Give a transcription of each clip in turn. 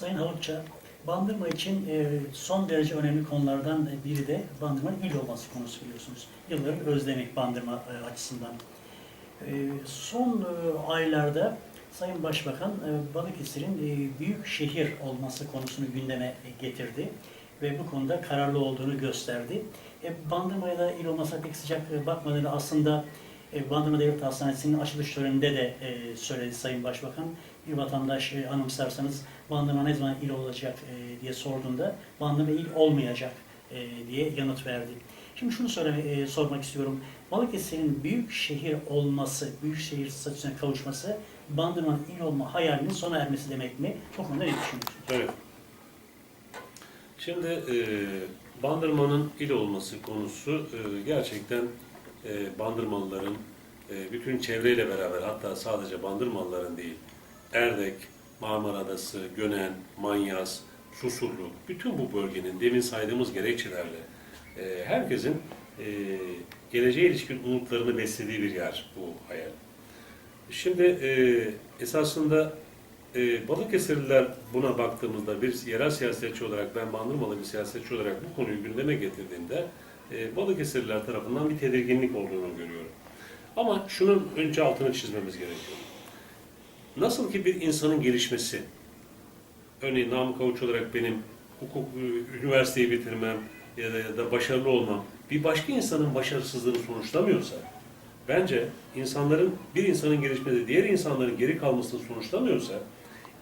Sayın Havukça, Bandırma için e, son derece önemli konulardan biri de Bandırma'nın il olması konusu biliyorsunuz. Yılların özlemi Bandırma e, açısından. E, son aylarda Sayın Başbakan Balıkesir'in büyük şehir olması konusunu gündeme getirdi ve bu konuda kararlı olduğunu gösterdi. Bandırma'ya da il olmasına pek sıcak bakmadığını aslında e, Bandırma Devlet Hastanesi'nin açılış töreninde de e, söyledi Sayın Başbakan. Bir vatandaş e, anımsarsanız Bandırma ne zaman il olacak e, diye sorduğunda Bandırma il olmayacak e, diye yanıt verdi. Şimdi şunu söyleme, e, sormak istiyorum. Balıkesir'in büyük şehir olması, büyük şehir statüsüne kavuşması Bandırma'nın il olma hayalinin sona ermesi demek mi? Bu konuda ne düşünüyorsunuz? Evet. Şimdi e, Bandırma'nın il olması konusu e, gerçekten e, Bandırmalıların e, bütün çevreyle beraber hatta sadece Bandırmalıların değil Erdek, Marmara Adası, Gönen, Manyas, Susurluk bütün bu bölgenin demin saydığımız gerekçelerle e, herkesin e, geleceğe ilişkin umutlarını beslediği bir yer bu hayal. Şimdi e, esasında e, Balıkesirliler buna baktığımızda bir yerel siyasetçi olarak ben Bandırmalı bir siyasetçi olarak bu konuyu gündeme getirdiğimde e, Balıkesirliler tarafından bir tedirginlik olduğunu görüyorum. Ama şunun önce altını çizmemiz gerekiyor. Nasıl ki bir insanın gelişmesi, örneğin Namık Avuç olarak benim hukuk e, üniversiteyi bitirmem ya da, ya da başarılı olmam bir başka insanın başarısızlığını sonuçlamıyorsa bence insanların bir insanın gelişmesi diğer insanların geri kalmasını sonuçlamıyorsa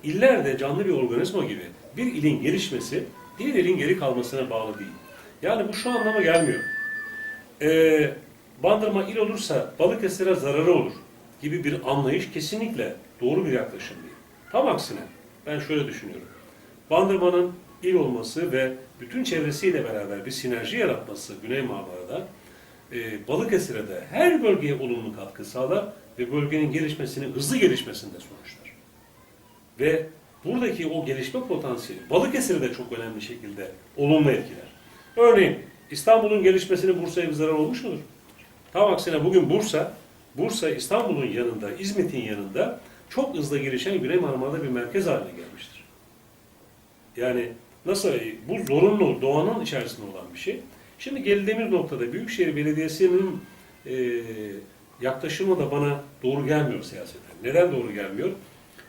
iller de canlı bir organizma gibi bir ilin gelişmesi diğer ilin geri kalmasına bağlı değil. Yani bu şu anlama gelmiyor. Ee, Bandırma il olursa Balıkesir'e zararı olur gibi bir anlayış kesinlikle doğru bir yaklaşım değil. Tam aksine ben şöyle düşünüyorum. Bandırma'nın il olması ve bütün çevresiyle beraber bir sinerji yaratması Güney Marmara'da e, Balıkesir'e de her bölgeye olumlu katkı sağlar ve bölgenin gelişmesini, hızlı gelişmesinde sonuçlar. Ve buradaki o gelişme potansiyeli Balıkesir'e de çok önemli şekilde olumlu etkiler. Örneğin İstanbul'un gelişmesine Bursa'ya bir zarar olmuş mudur? Tam aksine bugün Bursa, Bursa İstanbul'un yanında, İzmit'in yanında çok hızlı gelişen Güney Marmara'da bir merkez haline gelmiştir. Yani nasıl, bu zorunlu, doğanın içerisinde olan bir şey. Şimdi geldiğimiz noktada Büyükşehir Belediyesi'nin e, yaklaşımı da bana doğru gelmiyor siyaseten. Neden doğru gelmiyor?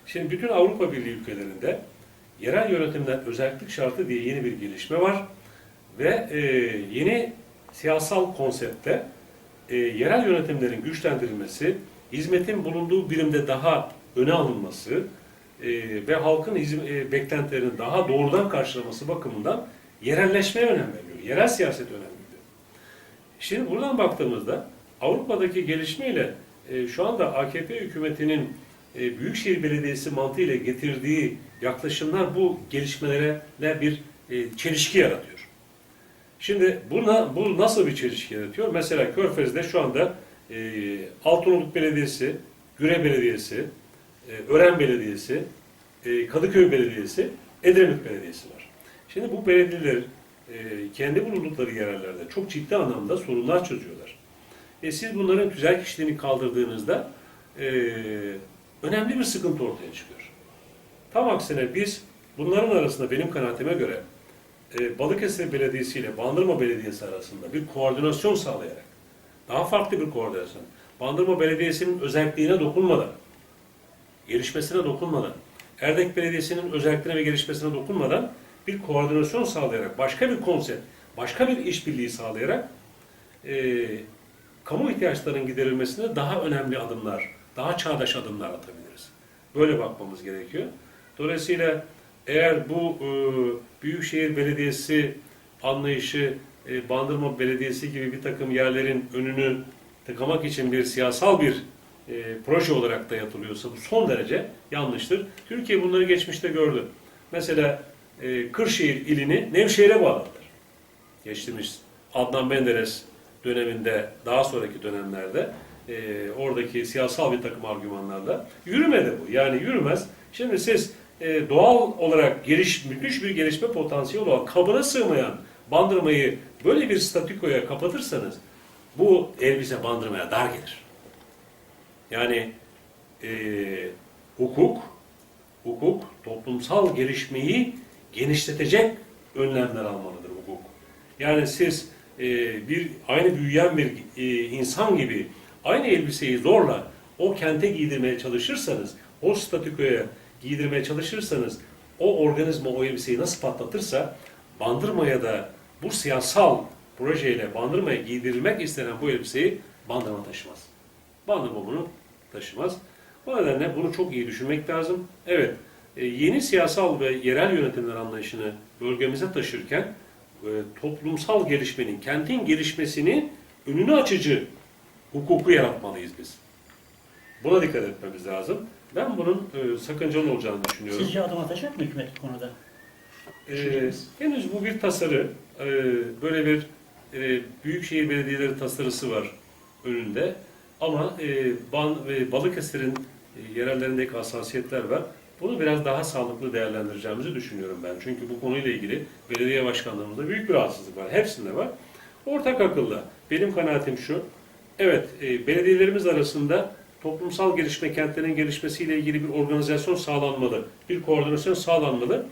Şimdi bütün Avrupa Birliği ülkelerinde yerel yönetimden özellik şartı diye yeni bir gelişme var. Ve e, yeni siyasal konsepte e, yerel yönetimlerin güçlendirilmesi, hizmetin bulunduğu birimde daha öne alınması e, ve halkın hizm- e, beklentilerini daha doğrudan karşılaması bakımından yerelleşmeye önem veriyor. Yerel siyaset önem veriyor. Şimdi buradan baktığımızda Avrupa'daki gelişmeyle e, şu anda AKP hükümetinin e, Büyükşehir Belediyesi mantığıyla getirdiği yaklaşımlar bu gelişmelere bir e, çelişki yaratıyor. Şimdi buna, bu nasıl bir çelişki yaratıyor? Mesela Körfez'de şu anda e, Altınoluk Belediyesi, Güre Belediyesi, e, Ören Belediyesi, e, Kadıköy Belediyesi, Edremit Belediyesi var. Şimdi bu belediyeler e, kendi bulundukları yerlerde çok ciddi anlamda sorunlar çözüyorlar. E, siz bunların tüzel kişiliğini kaldırdığınızda e, önemli bir sıkıntı ortaya çıkıyor. Tam aksine biz bunların arasında benim kanaatime göre e, Balıkesir Belediyesi ile Bandırma Belediyesi arasında bir koordinasyon sağlayarak, daha farklı bir koordinasyon, Bandırma Belediyesi'nin özelliğine dokunmadan, gelişmesine dokunmadan, Erdek Belediyesi'nin özelliklerine ve gelişmesine dokunmadan bir koordinasyon sağlayarak, başka bir konsept, başka bir işbirliği sağlayarak e, kamu ihtiyaçlarının giderilmesine daha önemli adımlar, daha çağdaş adımlar atabiliriz. Böyle bakmamız gerekiyor. Dolayısıyla eğer bu e, Büyükşehir Belediyesi anlayışı e, Bandırma Belediyesi gibi bir takım yerlerin önünü tıkamak için bir siyasal bir e, proje olarak dayatılıyorsa bu son derece yanlıştır. Türkiye bunları geçmişte gördü. Mesela e, Kırşehir ilini Nevşehir'e bağladılar. Geçtiğimiz Adnan Menderes döneminde, daha sonraki dönemlerde e, oradaki siyasal bir takım argümanlarla yürümedi bu. Yani yürümez. Şimdi siz e, doğal olarak geliş, müthiş bir gelişme potansiyeli olan kabına sığmayan bandırmayı böyle bir statükoya kapatırsanız bu elbise bandırmaya dar gelir. Yani e, hukuk, hukuk toplumsal gelişmeyi genişletecek önlemler almalıdır hukuk. Yani siz e, bir aynı büyüyen bir e, insan gibi aynı elbiseyi zorla o kente giydirmeye çalışırsanız, o statükoya giydirmeye çalışırsanız o organizma o elbiseyi nasıl patlatırsa Bandırma'ya da bu siyasal projeyle Bandırma'ya giydirilmek istenen bu elbiseyi Bandırma taşımaz. Bandırma bunu taşımaz. O nedenle bunu çok iyi düşünmek lazım. Evet, e, yeni siyasal ve yerel yönetimler anlayışını bölgemize taşırken e, toplumsal gelişmenin, kentin gelişmesini önünü açıcı hukuku yaratmalıyız biz. Buna dikkat etmemiz lazım. Ben bunun e, sakıncalı olacağını düşünüyorum. Sizce adım atacak mı hükümet bu konuda? Ee, henüz bu bir tasarı. Ee, böyle bir e, büyükşehir belediyeleri tasarısı var önünde. Ama e, Ban ve Balıkesir'in e, yerellerindeki hassasiyetler var. Bunu biraz daha sağlıklı değerlendireceğimizi düşünüyorum ben. Çünkü bu konuyla ilgili belediye başkanlarımızda büyük bir rahatsızlık var. Hepsinde var. Ortak akılla. Benim kanaatim şu. Evet, e, belediyelerimiz arasında toplumsal gelişme, kentlerin gelişmesiyle ilgili bir organizasyon sağlanmalı. Bir koordinasyon sağlanmalı.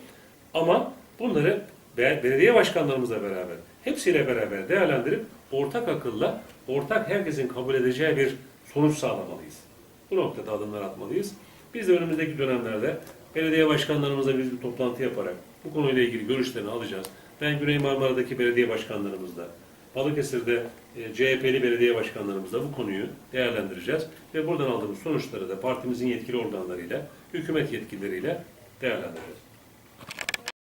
Ama bunları be- belediye başkanlarımızla beraber, hepsiyle beraber değerlendirip ortak akılla, ortak herkesin kabul edeceği bir sonuç sağlamalıyız. Bu noktada adımlar atmalıyız. Biz de önümüzdeki dönemlerde belediye başkanlarımızla biz bir toplantı yaparak bu konuyla ilgili görüşlerini alacağız. Ben Güney Marmara'daki belediye başkanlarımızla, Balıkesir'de e, CHP'li belediye başkanlarımızla bu konuyu değerlendireceğiz. Ve buradan aldığımız sonuçları da partimizin yetkili organlarıyla, hükümet yetkilileriyle değerlendireceğiz.